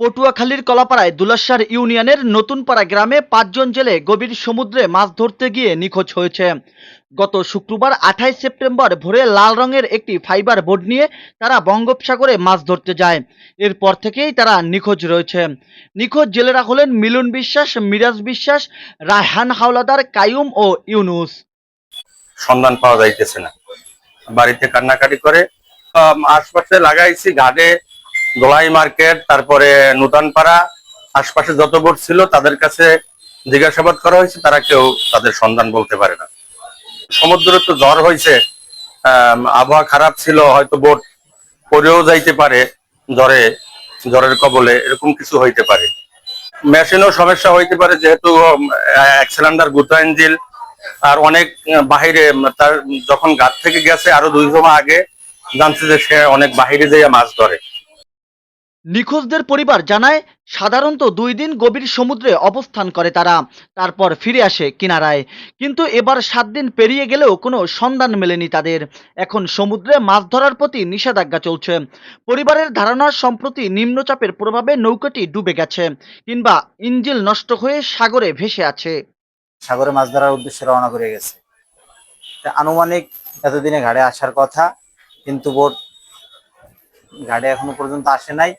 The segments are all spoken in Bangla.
পটুয়াখালীর কলাপাড়ায় দুলাসার ইউনিয়নের নতুনপাড়া গ্রামে পাঁচজন জেলে গভীর সমুদ্রে মাছ ধরতে গিয়ে নিখোঁজ হয়েছে। গত শুক্রবার আঠাইশ সেপ্টেম্বর ভোরে লাল রঙের একটি ফাইবার বোর্ড নিয়ে তারা বঙ্গোপসাগরে মাছ ধরতে যায়। এরপর থেকেই তারা নিখোঁজ রয়েছে। নিখোঁজ জেলেরা হলেন মিলন বিশ্বাস, মিরাজ বিশ্বাস, রায়হান হাওলাদার, কায়ুম ও ইউনুস। সন্ধান পাওয়া যাইতেছে না। বাড়িতে কান্নাকাটি করে আশপাশে লাগাইছি, ঘাটে দোলাই মার্কেট, তারপরে নূতনপাড়া, আশপাশে যত বোট ছিল তাদের কাছে জিজ্ঞাসাবাদ করা হয়েছে, তারা কেউ তাদের সন্ধান বলতে পারে না। সমুদ্রে তো ঝড় হয়েছে আবহাওয়া খারাপ ছিল, হয়তো বোট পড়েও যাইতে পারে জ্বরে, জ্বরের কবলে, এরকম কিছু হইতে পারে। মেশিনও সমস্যা হইতে পারে, যেহেতু এক সিলিন্ডার গুতা ইঞ্জিল আর অনেক বাহিরে তার, যখন গাছ থেকে গেছে, আরও দুই সময় আগে, জানছে যে সে অনেক বাহিরে যেয়ে মাছ ধরে। নিখোঁজদের পরিবার জানায়, সাধারণত দুই দিন গভীর সমুদ্রে অবস্থান করে তারা, তারপর ফিরে আসে কিনারায়। কিন্তু এবার সাত দিন পেরিয়ে গেলেও কোনো সন্ধান মেলেনি তাদের। এখন সমুদ্রে মাছ ধরার প্রতি নিষেধাজ্ঞা চলছে। পরিবারের ধারণা, সম্প্রতি নিম্নচাপের প্রভাবে নৌকাটি ডুবে গেছে কিংবা ইঞ্জিল নষ্ট হয়ে সাগরে ভেসে আছে। সাগরে মাছ ধরার উদ্দেশ্যে রওনা করে গেছে। আনুমানিক এতদিনে ঘাড়ে আসার কথা, কিন্তু বোট ঘাটে এখনও পর্যন্ত আসে নাই।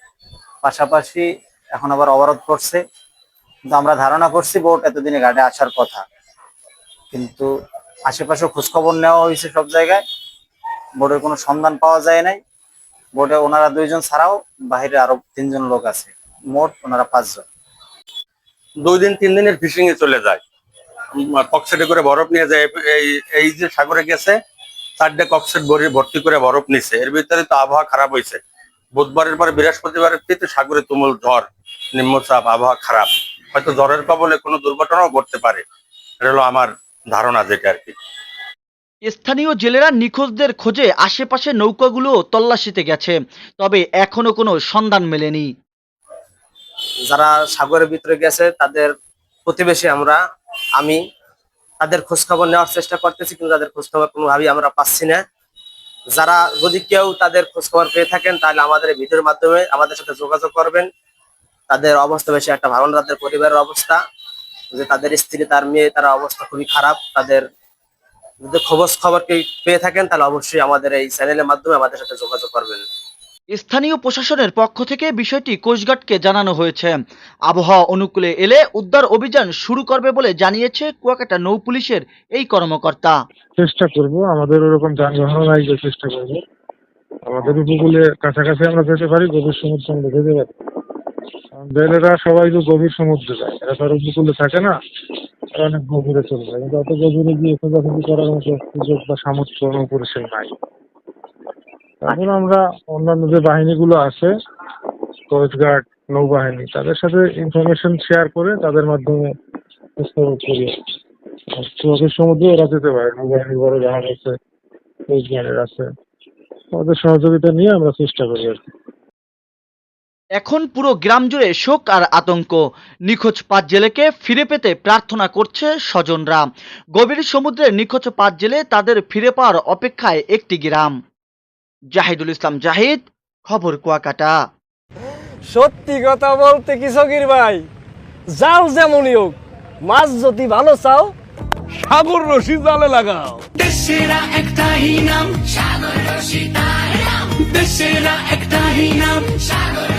পাশাপাশি এখন আবার অবরোধ করছে। কিন্তু আমরা ধারণা করছি বোট এতদিনে ঘাটে আসার কথা। কিন্তু আশেপাশে খোঁজখবর নেওয়া হয়েছে সব জায়গায়। বোটের কোনো সন্ধান পাওয়া যায় নাই। বোটে ওনারা দুইজন ছাড়াও বাইরে আরও তিনজন লোক আছে। মোট ওনারা পাঁচজন। দুই দিন, তিন দিনের ফিশিং এ চলে যায়। ককসেটে করে বরফ নিয়ে যায়। এই যে সাগরে গেছে, চারটে ককসেট ভরে ভর্তি করে বরফ নিছে। এর ভিতরে তো আবহাওয়া খারাপ হয়েছে বুধবারের পরে বৃহস্পতিবারের থেকে সাগরে তুমুল ঝড়। নিম্নচাপ আবহাওয়া খারাপ। হয়তো ঝড়ের কবলে কোনো দুর্ঘটনাও ঘটতে পারে। এটা হলো আমার ধারণা যেটা আর কি। স্থানীয় জেলেরা নিখোঁজদের খোঁজে আশেপাশে নৌকাগুলো তল্লাশিতে গেছে তবে এখনও কোনো সন্ধান মেলেনি। যারা সাগরের ভিতরে গেছে তাদের প্রতিবেশী আমরা আমি তাদের খোঁজখবর নেওয়ার চেষ্টা করতেছি কিন্তু তাদের খোঁজখবর কোনোভাবেই আমরা পাচ্ছি না। যারা যদি কেউ তাদের খোঁজ খবর পেয়ে থাকেন, তাহলে আমাদের ভিডিওর মাধ্যমে আমাদের সাথে যোগাযোগ করবেন। তাদের অবস্থা বেশি একটা ভালো না, তাদের পরিবারের অবস্থা। যে তাদের স্ত্রী, তার মেয়ে, তারা অবস্থা খুবই খারাপ। তাদের যদি খবর খবর পেয়ে থাকেন, তাহলে অবশ্যই আমাদের এই চ্যানেলের মাধ্যমে আমাদের সাথে যোগাযোগ করবেন। স্থানীয় প্রশাসনের পক্ষ থেকে বিষয়টি কোস্টগার্ডকে জানানো হয়েছে। আবহাওয়া অনুকূলে এলে উদ্ধার অভিযান শুরু করবে বলে জানিয়েছে কুয়াকাটা নৌ পুলিশের এই কর্মকর্তা। চেষ্টা করব, আমাদের ওরকম যানবাহন নাই চেষ্টা করব। আমাদের উপকূলে কাছাকাছি আমরা যেতে পারি, গভীর সমুদ্র আমরা যেতে পারি। জেলেরা সবাই তো গভীর সমুদ্রে যায়, এরা তো আর উপকূলে থাকে না অনেক গভীরে চলে যায়। কিন্তু অত গভীরে গিয়ে খোঁজাখুঁজি করার মতো সুযোগ বা সামর্থ্য অনুপরিসীম নাই। এখন আমরা অন্যান্য যে বাহিনীগুলো আছে কোস্টগার্ড নৌবাহিনী, তাদের সাথে ইনফরমেশন শেয়ার করে তাদের মাধ্যমে করি। সমুদ্রে ওরা যেতে পারে, নৌবাহিনী বড় জাহাজ আছে কোস্টগার্ডের আছে। ওদের সহযোগিতা নিয়ে আমরা চেষ্টা করি আর এখন পুরো গ্রাম জুড়ে শোক আর আতঙ্ক। নিখোঁজ পাঁচ জেলেকে ফিরে পেতে প্রার্থনা করছে স্বজনরা। গভীর সমুদ্রে নিখোঁজ পাঁচ জেলে তাদের ফিরে পাওয়ার অপেক্ষায় একটি গ্রাম। জাহিদুল ইসলাম জাহিদ খবর কুয়াকাটা। সত্যি কথা বলতে কি সকির ভাই? যাও যেমনই হোক মাছ যদি ভালো চাও সাগর রশি জালে লাগাও। দেশেরা একটাই নাম সাগর রশিদার নাম। দেশেরা একটাই নাম সাগর